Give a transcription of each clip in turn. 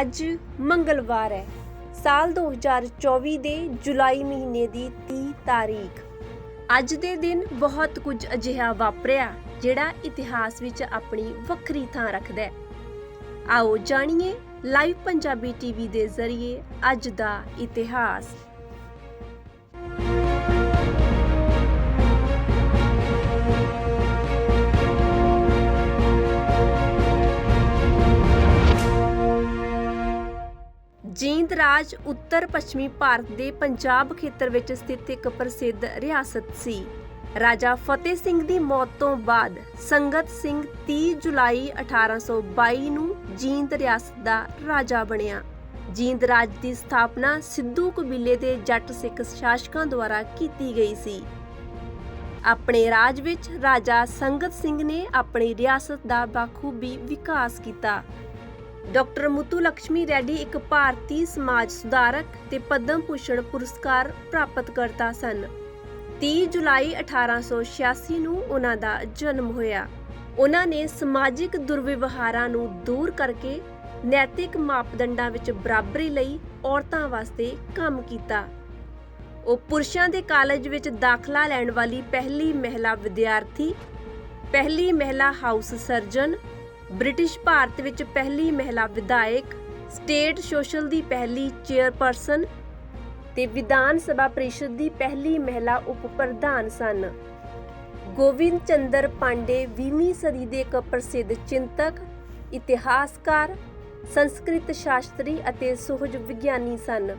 ਅੱਜ ਮੰਗਲਵਾਰ ਹੈ, ਸਾਲ 2024 ਦੇ ਜੁਲਾਈ ਮਹੀਨੇ ਦੀ 30 ਤਾਰੀਖ। ਅੱਜ ਦੇ ਦਿਨ ਬਹੁਤ ਕੁਝ ਅਜਿਹਾ ਵਾਪਰਿਆ, ਜਿਹੜਾ ਇਤਿਹਾਸ ਵਿੱਚ ਆਪਣੀ ਵੱਖਰੀ ਥਾਂ ਰੱਖਦਾ ਹੈ। ਆਓ ਜਾਣੀਏ ਲਾਈਵ ਪੰਜਾਬੀ ਟੀਵੀ ਦੇ ਜ਼ਰੀਏ ਅੱਜ ਦਾ ਇਤਿਹਾਸ। ਜੀਂਦ ਰਾਜ ਉੱਤਰ ਪੱਛਮੀ ਭਾਰਤ ਦੇ ਪੰਜਾਬ ਖੇਤਰ ਵਿੱਚ ਸਥਿਤ ਇੱਕ ਪ੍ਰਸਿੱਧ ਰਿਆਸਤ ਸੀ। ਰਾਜਾ ਫਤਿਹ ਸਿੰਘ ਦੀ ਮੌਤ ਤੋਂ ਬਾਅਦ ਸੰਗਤ ਸਿੰਘ 30 ਜੁਲਾਈ 1822 ਨੂੰ ਜੀਂਦ ਰਿਆਸਤ ਦਾ ਰਾਜਾ ਬਣਿਆ। ਜੀਂਦ ਰਾਜ ਦੀ ਸਥਾਪਨਾ ਸਿੱਧੂ ਕਬੀਲੇ ਦੇ ਜੱਟ ਸਿੱਖ ਸ਼ਾਸਕਾਂ ਦੁਆਰਾ ਕੀਤੀ ਗਈ ਸੀ। ਆਪਣੇ ਰਾਜ ਵਿੱਚ ਰਾਜਾ ਸੰਗਤ ਸਿੰਘ ਨੇ ਆਪਣੀ ਰਿਆਸਤ ਦਾ ਬਾਖੂਬੀ ਵਿਕਾਸ ਕੀਤਾ। ਡਾਕਟਰ ਮੁੱਤੂ ਲక్ష్ਮੀ ਰੈਡੀ ਇੱਕ ਭਾਰਤੀ ਸਮਾਜ ਸੁਧਾਰਕ ਤੇ ਪਦਮ ਭੂਸ਼ਣ ਪੁਰਸਕਾਰ ਪ੍ਰਾਪਤ ਕਰਤਾ ਸਨ। 30 ਜੁਲਾਈ 1886 ਨੂੰ ਉਹਨਾਂ ਦਾ ਜਨਮ ਹੋਇਆ। ਉਹਨਾਂ ਨੇ ਸਮਾਜਿਕ ਦੁਰਵਿਵਹਾਰਾਂ ਨੂੰ ਦੂਰ ਕਰਕੇ ਨੈਤਿਕ ਮਾਪਦੰਡਾਂ ਵਿੱਚ ਬਰਾਬਰੀ ਲਈ ਔਰਤਾਂ ਵਾਸਤੇ ਕੰਮ ਕੀਤਾ। ਉਹ ਪੁਰਸ਼ਾਂ ਦੇ ਕਾਲਜ ਵਿੱਚ ਦਾਖਲਾ ਲੈਣ ਵਾਲੀ ਪਹਿਲੀ ਮਹਿਲਾ ਵਿਦਿਆਰਥੀ, ਪਹਿਲੀ ਮਹਿਲਾ ਹਾਊਸ ਸਰਜਨ ਬ੍ਰਿਟਿਸ਼ ਭਾਰਤ ਵਿੱਚ ਪਹਿਲੀ ਮਹਿਲਾ ਵਿਧਾਇਕ, ਸਟੇਟ ਸੋਸ਼ਲ ਦੀ ਪਹਿਲੀ ਚੇਅਰਪਰਸਨ ਤੇ ਵਿਧਾਨ ਸਭਾ ਪ੍ਰੀਸ਼ਦ ਦੀ ਪਹਿਲੀ ਮਹਿਲਾ ਉਪ ਪ੍ਰਧਾਨ ਸਨ। ਗੋਬਿੰਦ ਚੰਦਰ ਪਾਂਡੇ 20ਵੀਂ ਸਦੀ ਦੇ ਇੱਕ ਪ੍ਰਸਿੱਧ ਚਿੰਤਕ, ਇਤਿਹਾਸਕਾਰ, ਸੰਸਕ੍ਰਿਤ ਸ਼ਾਸਤਰੀ ਅਤੇ ਸੁਹਜ ਵਿਗਿਆਨੀ ਸਨ।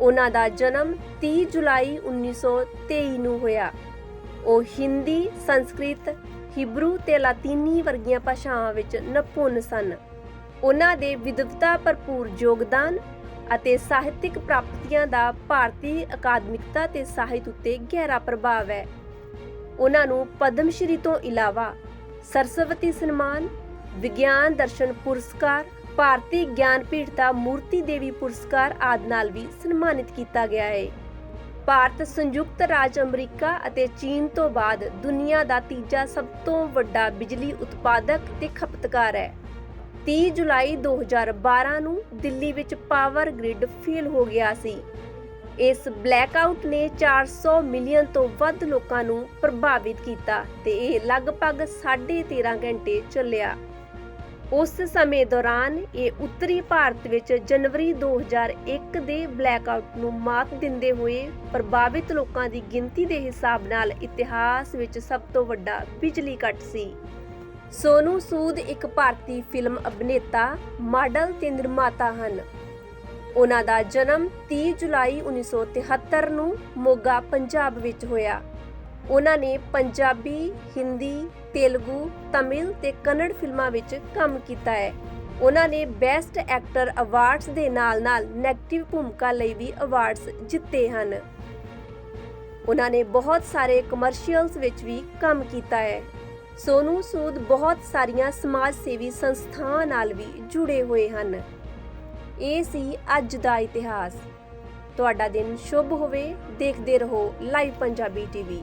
ਉਹਨਾਂ ਦਾ ਜਨਮ 30 ਜੁਲਾਈ 1923 ਨੂੰ ਹੋਇਆ। ਉਹ ਹਿੰਦੀ, ਸੰਸਕ੍ਰਿਤ ਹਿਬਰੂ ਤੇ ਲਾਤੀਨੀ ਵਰਗੀਆਂ ਭਾਸ਼ਾਵਾਂ ਵਿੱਚ ਨਿਪੁੰਨ ਸਨ। ਉਹਨਾਂ ਦੇ ਵਿਦਵਤਾ ਭਰਪੂਰ ਯੋਗਦਾਨ ਅਤੇ ਸਾਹਿਤਿਕ ਪ੍ਰਾਪਤੀਆਂ ਦਾ ਭਾਰਤੀ ਅਕਾਦਮਿਕਤਾ ਤੇ ਸਾਹਿਤ ਉੱਤੇ ਗਹਿਰਾ ਪ੍ਰਭਾਵ ਹੈ। ਉਹਨਾਂ ਨੂੰ ਪਦਮ ਸ਼੍ਰੀ ਤੋਂ ਇਲਾਵਾ ਸਰਸਵਤੀ ਸਨਮਾਨ, ਵਿਗਿਆਨ ਦਰਸ਼ਨ ਪੁਰਸਕਾਰ, ਭਾਰਤੀ ਗਿਆਨਪੀਠ ਦਾ ਮੂਰਤੀ ਦੇਵੀ ਪੁਰਸਕਾਰ ਆਦਿ ਨਾਲ ਵੀ ਸਨਮਾਨਿਤ ਕੀਤਾ ਗਿਆ ਹੈ। ਭਾਰਤ ਸੰਯੁਕਤ ਰਾਜ ਅਮਰੀਕਾ ਅਤੇ ਚੀਨ ਤੋਂ ਬਾਅਦ ਦੁਨੀਆ ਦਾ ਤੀਜਾ ਸਭ ਤੋਂ ਵੱਡਾ ਬਿਜਲੀ ਉਤਪਾਦਕ ਤੇ ਖਪਤਕਾਰ ਹੈ। 30 ਜੁਲਾਈ 2012 ਨੂੰ ਦਿੱਲੀ ਵਿੱਚ ਪਾਵਰ ਗ੍ਰਿਡ ਫੇਲ ਹੋ ਗਿਆ ਸੀ। ਇਸ ਬਲੈਕਆਊਟ ਨੇ 400 ਮਿਲੀਅਨ ਤੋਂ ਵੱਧ ਲੋਕਾਂ ਨੂੰ ਪ੍ਰਭਾਵਿਤ ਕੀਤਾ ਤੇ ਇਹ ਲਗਭਗ 13.5 ਘੰਟੇ ਚੱਲਿਆ। ਉਸ ਸਮੇਂ ਦੌਰਾਨ ਇਹ ਉੱਤਰੀ ਭਾਰਤ ਵਿੱਚ ਜਨਵਰੀ 2001 ਦੇ ਬਲੈਕਆਊਟ ਨੂੰ ਮਾਤ ਦਿੰਦੇ ਹੋਏ ਪ੍ਰਭਾਵਿਤ ਲੋਕਾਂ ਦੀ ਗਿਣਤੀ ਦੇ ਹਿਸਾਬ ਨਾਲ ਇਤਿਹਾਸ ਵਿੱਚ ਸਭ ਤੋਂ ਵੱਡਾ ਬਿਜਲੀ ਕੱਟ ਸੀ। ਸੋਨੂ ਸੂਦ ਇੱਕ ਭਾਰਤੀ ਫਿਲਮ ਅਭਿਨੇਤਾ, ਮਾਡਲ ਤੇ ਨਿਰਮਾਤਾ ਹਨ। ਉਹਨਾਂ ਦਾ ਜਨਮ 30 ਜੁਲਾਈ 1973 ਨੂੰ ਮੋਗਾ, ਪੰਜਾਬ ਵਿੱਚ ਹੋਇਆ। ਉਹਨਾਂ ਨੇ ਪੰਜਾਬੀ, ਹਿੰਦੀ, ਤੇਲਗੂ, ਤਮਿਲ ਤੇ ਕੰਨੜ ਫਿਲਮਾਂ ਵਿੱਚ ਕੰਮ ਕੀਤਾ ਹੈ। ਉਹਨਾਂ ਨੇ ਬੈਸਟ ਐਕਟਰ ਅਵਾਰਡਸ ਦੇ ਨਾਲ-ਨਾਲ ਨੈਗੇਟਿਵ ਭੂਮਿਕਾ ਲਈ ਵੀ ਅਵਾਰਡਸ ਜਿੱਤੇ ਹਨ। ਉਹਨਾਂ ਨੇ ਬਹੁਤ ਸਾਰੇ ਕਮਰਸ਼ੀਅਲਸ ਵਿੱਚ ਵੀ ਕੰਮ ਕੀਤਾ ਹੈ। ਸੋਨੂ ਸੂਦ ਬਹੁਤ ਸਾਰੀਆਂ ਸਮਾਜ ਸੇਵੀ ਸੰਸਥਾਵਾਂ ਨਾਲ ਵੀ ਜੁੜੇ ਹੋਏ ਹਨ। ਇਹ ਸੀ ਅੱਜ ਦਾ ਇਤਿਹਾਸ। ਤੁਹਾਡਾ ਦਿਨ ਸ਼ੁਭ ਹੋਵੇ। ਦੇਖਦੇ ਰਹੋ live Punjabi TV